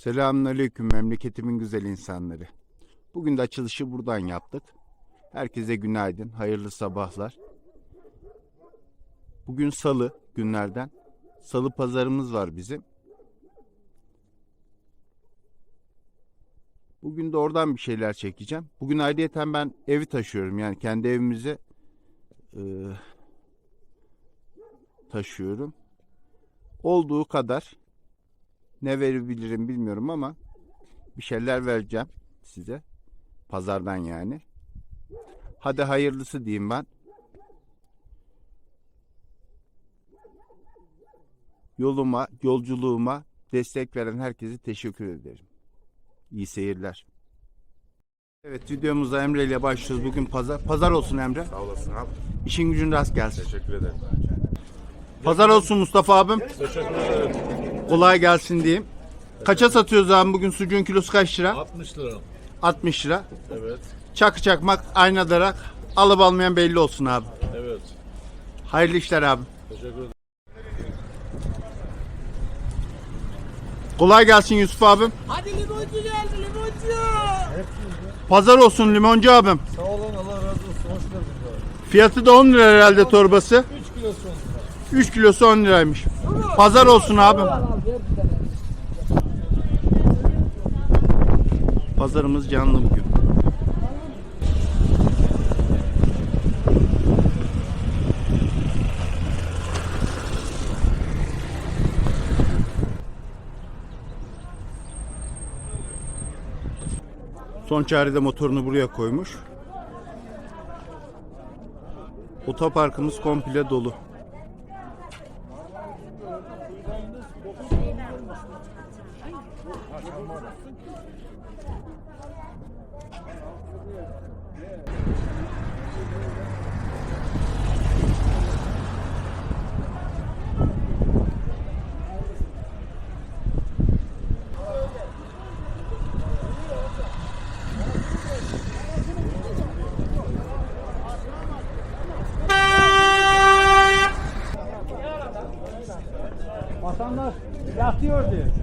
Selamünaleyküm memleketimin güzel insanları. Bugün de açılışı buradan yaptık. Herkese günaydın, hayırlı sabahlar. Bugün salı günlerden. Salı pazarımız var bizim. Bugün de oradan bir şeyler çekeceğim. Bugün ayrıyeten ben evi taşıyorum. Yani kendi evimize e, taşıyorum. Olduğu kadar ne verebilirim bilmiyorum ama bir şeyler vereceğim size. Pazardan yani. Hadi hayırlısı diyeyim ben. Yoluma, yolculuğuma destek veren herkese teşekkür ederim. İyi seyirler. Evet videomuza Emre ile başlıyoruz. Bugün pazar. Pazar olsun Emre. Sağ olasın abi. İşin gücün rast gelsin. Teşekkür ederim. Pazar olsun Mustafa abim. Teşekkür ederim. Kolay gelsin diyeyim. Kaça satıyoruz abi bugün sucuğun kilosu kaç lira? 60 lira. 60 lira. Evet. Çakı çakmak aynadarak alıp almayan belli olsun abi. Evet. Hayırlı işler abi. Teşekkür ederim. Kolay gelsin Yusuf abim. Hadi limoncu geldi limoncu. Pazar olsun limoncu abim. Sağ olun Allah razı olsun. Hoş geldiniz abi. Fiyatı da 10 lira herhalde torbası. 3 kilo son. 3 kilosu 10 liraymış. Pazar olsun abim. Pazarımız canlı bugün. Son çarede motorunu buraya koymuş. Otoparkımız komple dolu. Vatandaş yatıyor diye.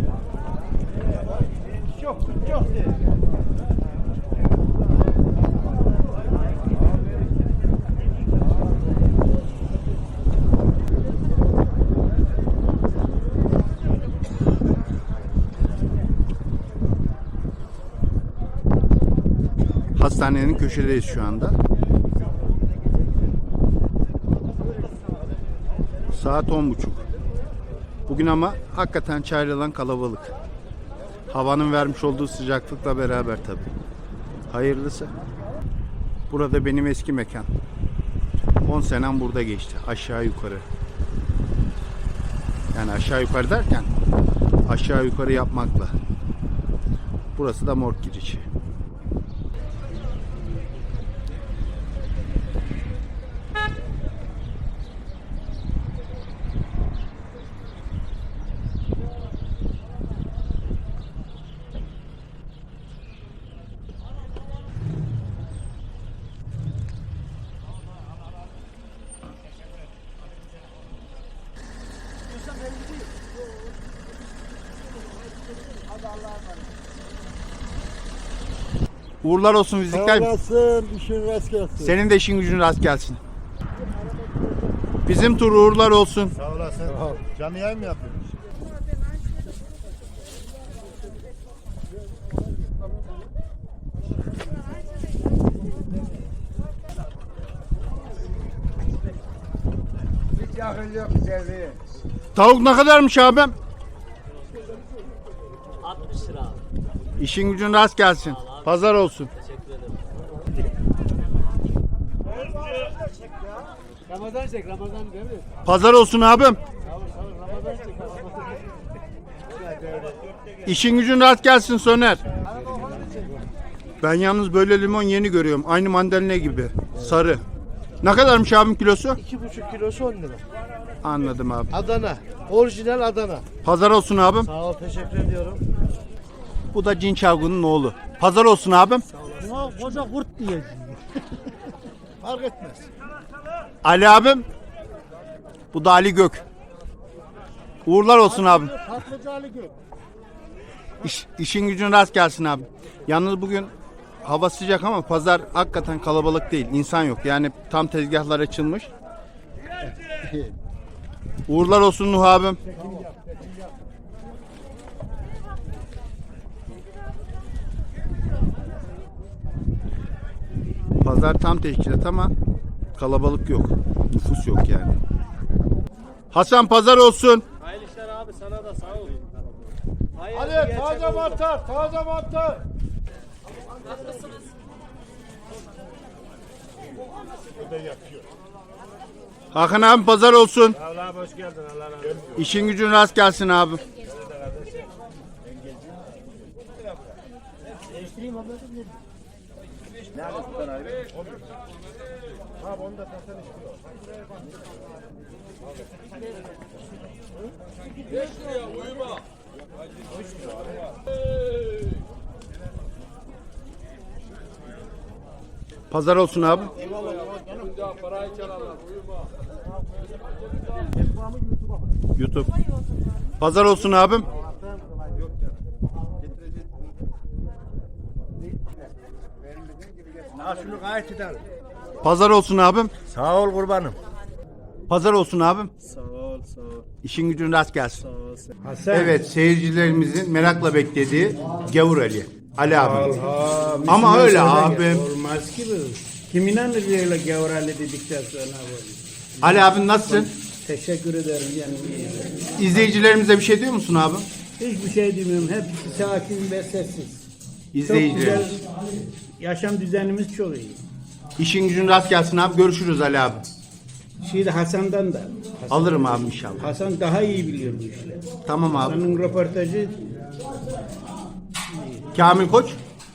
Hastanenin köşedeyiz şu anda. Saat on buçuk. Bugün ama hakikaten çaylanan kalabalık. Havanın vermiş olduğu sıcaklıkla beraber tabi. Hayırlısı. Burada benim eski mekan. 10 senem burada geçti. Aşağı yukarı. Yani aşağı yukarı derken aşağı yukarı yapmakla. Burası da morg girişi. Uğurlar olsun fizikler. olasın. işin rast gelsin. Senin de işin gücün rast gelsin. Bizim tur uğurlar olsun. Sağ olasın. Canlı yayın mı yapıyorsun? Tavuk ne kadarmış abim? 60 lira. İşin gücün rast gelsin. Pazar olsun. Teşekkür ederim. Ramazan çek Ramazan değil mi? Pazar olsun abim. İşin gücün rast gelsin Soner. Ben yalnız böyle limon yeni görüyorum. Aynı mandalina gibi. Sarı. Ne kadarmış abim kilosu? 2,5 kilosu 10 lira. Anladım abi. Adana. Orijinal Adana. Pazar olsun abim. Sağ ol teşekkür ediyorum. Bu da Cin Çavgun'un oğlu. Pazar olsun abim. Buna koca kurt diyeceğim. Fark etmez. Ali abim. Bu da Ali Gök. Uğurlar olsun abim. Tatlıcı Ali Gök. İş, işin gücün rast gelsin abi. Yalnız bugün hava sıcak ama pazar hakikaten kalabalık değil. İnsan yok. Yani tam tezgahlar açılmış. Uğurlar olsun Nuh abim. Pazar tam teşkilat ama kalabalık yok. Nüfus yok yani. Hasan pazar olsun. Hayırlı işler abi sana da sağ ol. Hayırlı Hadi taze mantar, taze mantar. Hakan abi pazar olsun. Allah hoş geldin. Allah razı olsun. İşin gücün rast gelsin abi. Abi onu da satın istiyor. Pazar olsun abi. YouTube. Pazar olsun abim. Ha şunu gayet gidelim. Pazar olsun abim. Sağ ol kurbanım. Pazar olsun abim. Sağ ol sağ ol. İşin gücün rast gelsin. Sağ ol. Hasan. Evet seyircilerimizin merakla beklediği Gavur Ali. Ali abi. Ama öyle abim. Olmaz ki bu. Kim inanır böyle gavralı dedikten sonra böyle. Ali abim nasılsın? Teşekkür ederim yani. İzleyicilerimize bir şey diyor musun abi? Hiçbir şey demiyorum. Hepsi sakin ve sessiz. Çok güzel. İzleyicilerimiz. Yaşam düzenimiz çok iyi. İşin gücün rast gelsin abi. Görüşürüz Ali abi. Şimdi Hasan'dan da. Hasan, Alırım abi inşallah. Hasan daha iyi biliyor bu işleri. Tamam abi. Hasan'ın röportajı Kamil Koç.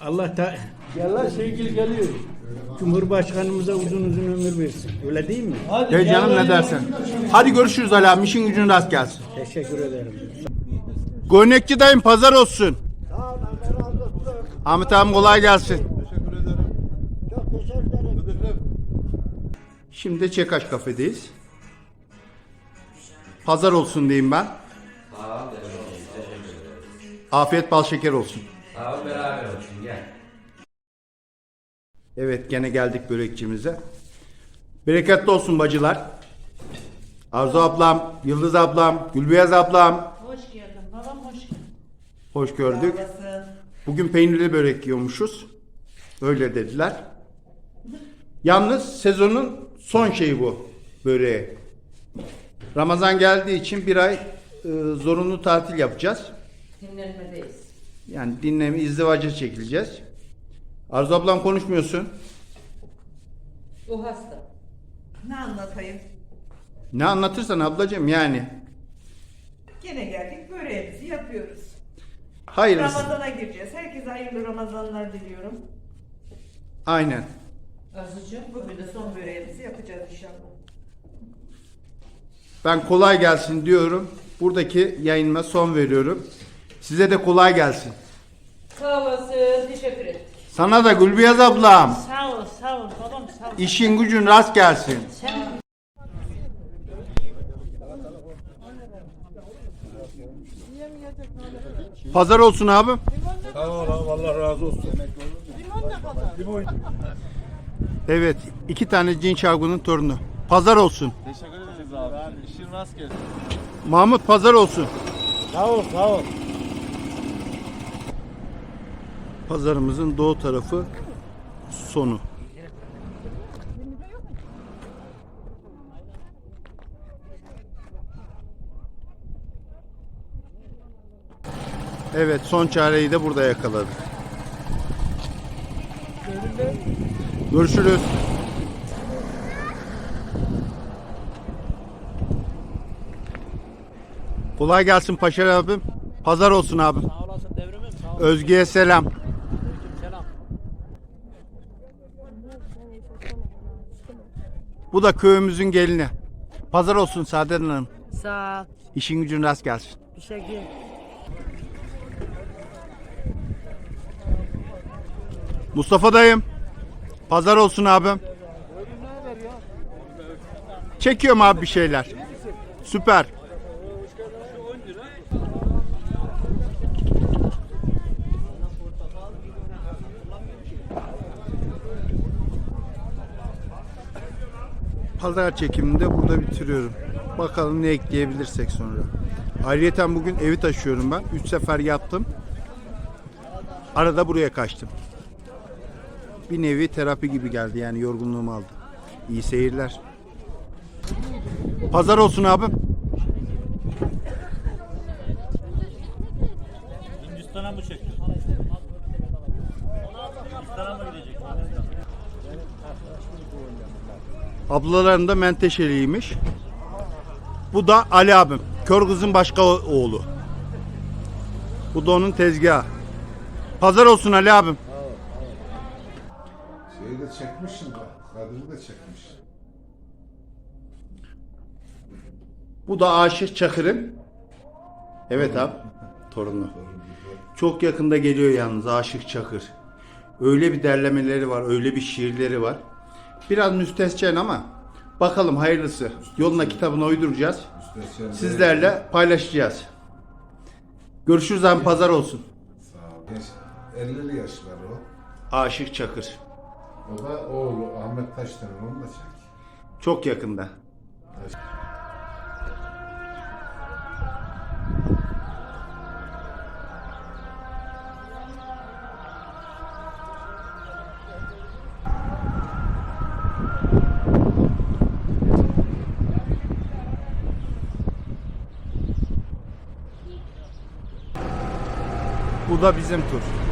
Allah ta... Yallah sevgili geliyor. Cumhurbaşkanımıza uzun uzun ömür versin. Öyle değil mi? De canım ne dersen. Hadi görüşürüz Ali abi. İşin gücün rast gelsin. Teşekkür ederim. Gönekçi dayım pazar olsun. Ahmet abim kolay gelsin. Şimdi de Çekaş kafedeyiz. Pazar olsun diyeyim ben. Afiyet bal şeker olsun. Sağ ol beraber olsun gel. Evet gene geldik börekçimize. Bereketli olsun bacılar. Arzu ablam, Yıldız ablam, Gülbeyaz ablam. Hoş geldin babam hoş geldin. Hoş gördük. Bugün peynirli börek yiyormuşuz. Öyle dediler. Yalnız sezonun son şeyi bu böreği. Ramazan geldiği için bir ay e, zorunlu tatil yapacağız. Dinlenmedeyiz. Yani dinleme, izdivaca çekileceğiz. Arzu ablam konuşmuyorsun. O hasta. Ne anlatayım? Ne anlatırsan ablacığım yani. Gene geldik böreğimizi yapıyoruz. Hayırlısı. Ramazana gireceğiz. Herkese hayırlı Ramazanlar diliyorum. Aynen. Arzucuğum Bugün de son böreğimizi yapacağız inşallah. Ben kolay gelsin diyorum. Buradaki yayınıma son veriyorum. Size de kolay gelsin. Sağ olasın. Teşekkür ederim. Sana da Gülbeyaz ablam. Sağ ol sağ ol babam sağ ol. İşin gücün rast gelsin. Sen Pazar olsun abi. Sağ ol abi Allah razı olsun. Limon Evet, iki tane cin çavgunun torunu. Pazar olsun. Teşekkür ederiz abi. İşin rast gelsin. Mahmut pazar olsun. Sağ ol sağ ol. Pazarımızın doğu tarafı sonu. Evet, son çareyi de burada yakaladık. Görüşürüz. Kolay gelsin Paşar abim. Pazar olsun abim. Sağ olasın devrimim. Sağ ol. Özge'ye selam. Selam. Bu da köyümüzün gelini. Pazar olsun Saadet Hanım. Sağ ol. İşin gücün rast gelsin. Teşekkür Mustafa dayım. Pazar olsun abim. Çekiyorum abi bir şeyler. Süper. Pazar çekimini de burada bitiriyorum. Bakalım ne ekleyebilirsek sonra. Ayrıyeten bugün evi taşıyorum ben. 3 sefer yattım. Arada buraya kaçtım. Bir nevi terapi gibi geldi yani yorgunluğumu aldı. İyi seyirler. Pazar olsun abim. Hindistan'a mı çekiyor? Hindistan'a mı gidecek? Ablalarım da menteşeliymiş. Bu da Ali abim. Kör kızın başka oğlu. Bu da onun tezgahı. Pazar olsun Ali abim. De çekmişsin bak. Kadını da çekmiş. Bu da Aşık Çakır'ın. Evet abi. Torunu. Çok yakında geliyor yalnız Aşık Çakır. Öyle bir derlemeleri var, öyle bir şiirleri var. Biraz müstescen ama bakalım hayırlısı. Yoluna kitabına uyduracağız. Sizlerle paylaşacağız. Görüşürüz abi pazar olsun. Sağ ol. Genç, 50'li yaşlar o. Aşık Çakır. O da oğlu Ahmet Taşdemir onu da çek. Çok yakında. Bu da bizim tur.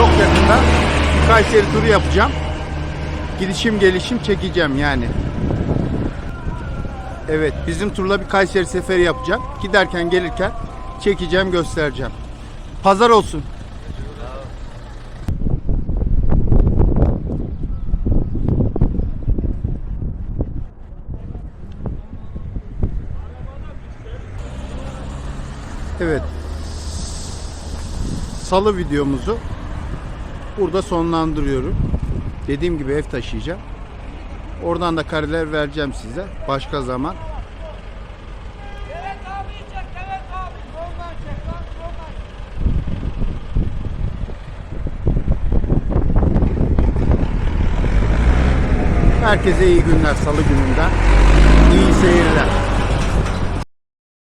Çok yakında Kayseri turu yapacağım. Gidişim gelişim çekeceğim yani. Evet bizim turla bir Kayseri seferi yapacağım. Giderken gelirken çekeceğim göstereceğim. Pazar olsun. Evet. Salı videomuzu burada sonlandırıyorum. Dediğim gibi ev taşıyacağım. Oradan da kareler vereceğim size başka zaman. Herkese iyi günler salı gününden. İyi seyirler.